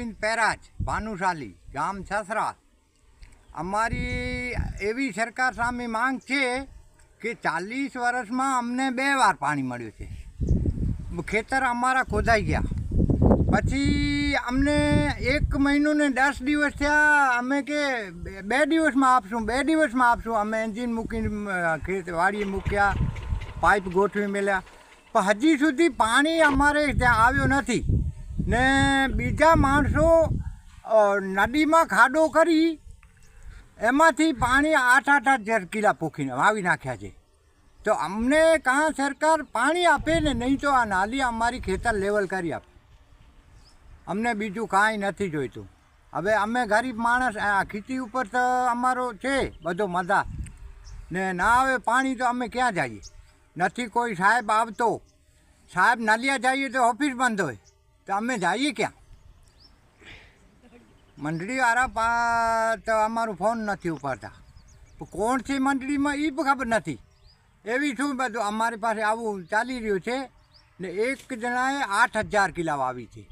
ગોવિંદ પેરાજ, ભાનુશાલી ગામ છસરા. અમારી એવી સરકાર સામે માંગ છે કે ચાલીસ વર્ષમાં અમને બે વાર પાણી મળ્યું છે. ખેતર અમારા ખોદાઈ ગયા. પછી અમને એક મહિનો ને દસ દિવસ થયા, અમે કે બે- દિવસમાં આપશું, બે દિવસમાં આપશું. અમે એન્જિન મૂકીને ખેત મૂક્યા, પાઇપ ગોઠવી મેળ્યા પણ હજી સુધી પાણી અમારે ત્યાં આવ્યો નથી. ને બીજા માણસો નદીમાં ખાડો કરી એમાંથી પાણી આઠ આઠ આઠ જરકીલા પોખીને વાવી નાખ્યા છે. તો અમને કાં સરકાર પાણી આપે ને નહીં તો આ નાલી અમારી ખેતર લેવલ કરી આપે. અમને બીજું કાંઈ નથી જોઈતું. હવે અમે ગરીબ માણસ, આ ખેતી ઉપર તો અમારો છે બધો મજા. ને ના આવે પાણી તો અમે ક્યાં જઈએ? નથી કોઈ સાહેબ આવતો. સાહેબ નાલિયા જઈએ તો ઓફિસ બંધ હોય. તો અમે જઈએ ક્યાં? મંડળીવાળા પા તો અમારું ફોન નથી ઉપાડતા. કોણ છે મંડળીમાં એ પણ ખબર નથી. એવી શું બધું? અમારી પાસે આવું ચાલી રહ્યું છે ને એક જણાએ આઠ હજાર કિલા વાવી છે.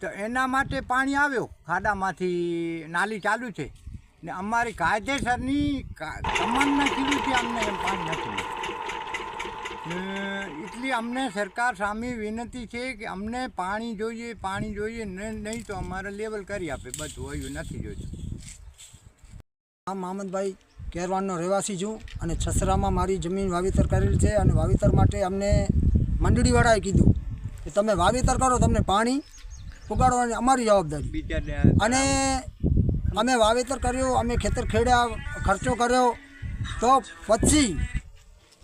તો એના માટે પાણી આવ્યો. ખાડામાંથી નાલી ચાલુ છે. ને અમારી કાયદેસરની કા- નથી અમને એમ પાણી નથી મળ્યું. ને એટલી અમને સરકાર સામે વિનંતી છે કે અમને પાણી જોઈએ પાણી જોઈએ નહીં તો અમારે લેવલ કરી આપે. બધું આવ્યું નથી જોઈતું આ મામદભાઈ કેરવાનનો રહેવાસી છું અને છસરામાં મારી જમીન વાવેતર કરેલ છે અને વાવેતર માટે અમને મંડળીવાળાએ કીધું કે તમે વાવેતર કરો તમને પાણી ઉગાડવાની અમારી જવાબદારી. અને અમે વાવેતર કર્યું અમે ખેતર ખેડ્યા ખર્ચો કર્યો તો પછી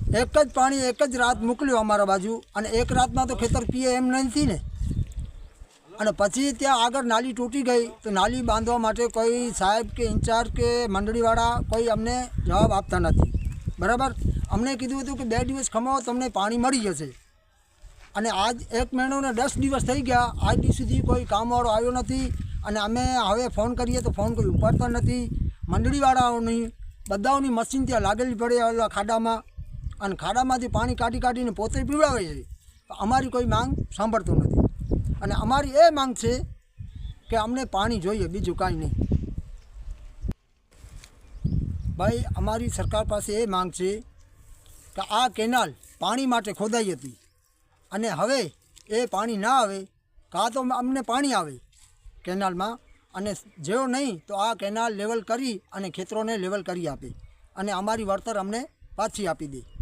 એક જ પાણી એક જ રાત મોકલ્યું અમારા બાજુ. અને એક રાતમાં તો ખેતર પીએ એમ નથી ને અને પછી ત્યાં આગળ નાલી તૂટી ગઈ. તો નાલી બાંધવા માટે કોઈ સાહેબ કે ઇન્ચાર્જ કે મંડળીવાળા કોઈ અમને જવાબ આપતા નથી. બરાબર? અમને કીધું હતું કે બે દિવસ ખમાવો તમને પાણી મળી જશે. અને આજ એક મહિનો ને દસ દિવસ થઈ ગયા. આજ દિવસ સુધી કોઈ કામવાળો આવ્યો નથી. અને અમે હવે ફોન કરીએ તો ફોન કોઈ ઉપાડતા નથી. મંડળીવાળાઓની, બધાઓની મશીન ત્યાં લાગેલી પડે ખાડામાં. અને ખાડામાંથી પાણી કાઢી કાઢીને પોતે પીવડાવે છે. અમારી કોઈ માંગ સાંભળતું નથી. અને અમારી એ માંગ છે કે અમને પાણી જોઈએ, બીજું કાંઈ નહીં. ભાઈ, અમારી સરકાર પાસે એ માંગ છે કે આ કેનાલ પાણી માટે ખોદાઈ હતી. અને હવે એ પાણી ના આવે, કાં તો અમને પાણી આવે કેનાલમાં. અને જેવો નહીં, તો આ કેનાલ લેવલ કરી અને ખેતરોને લેવલ કરી આપે. અને અમારી વળતર અમને પાછી આપી દે.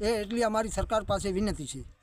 એ એટલી અમારી સરકાર પાસે વિનંતી છે.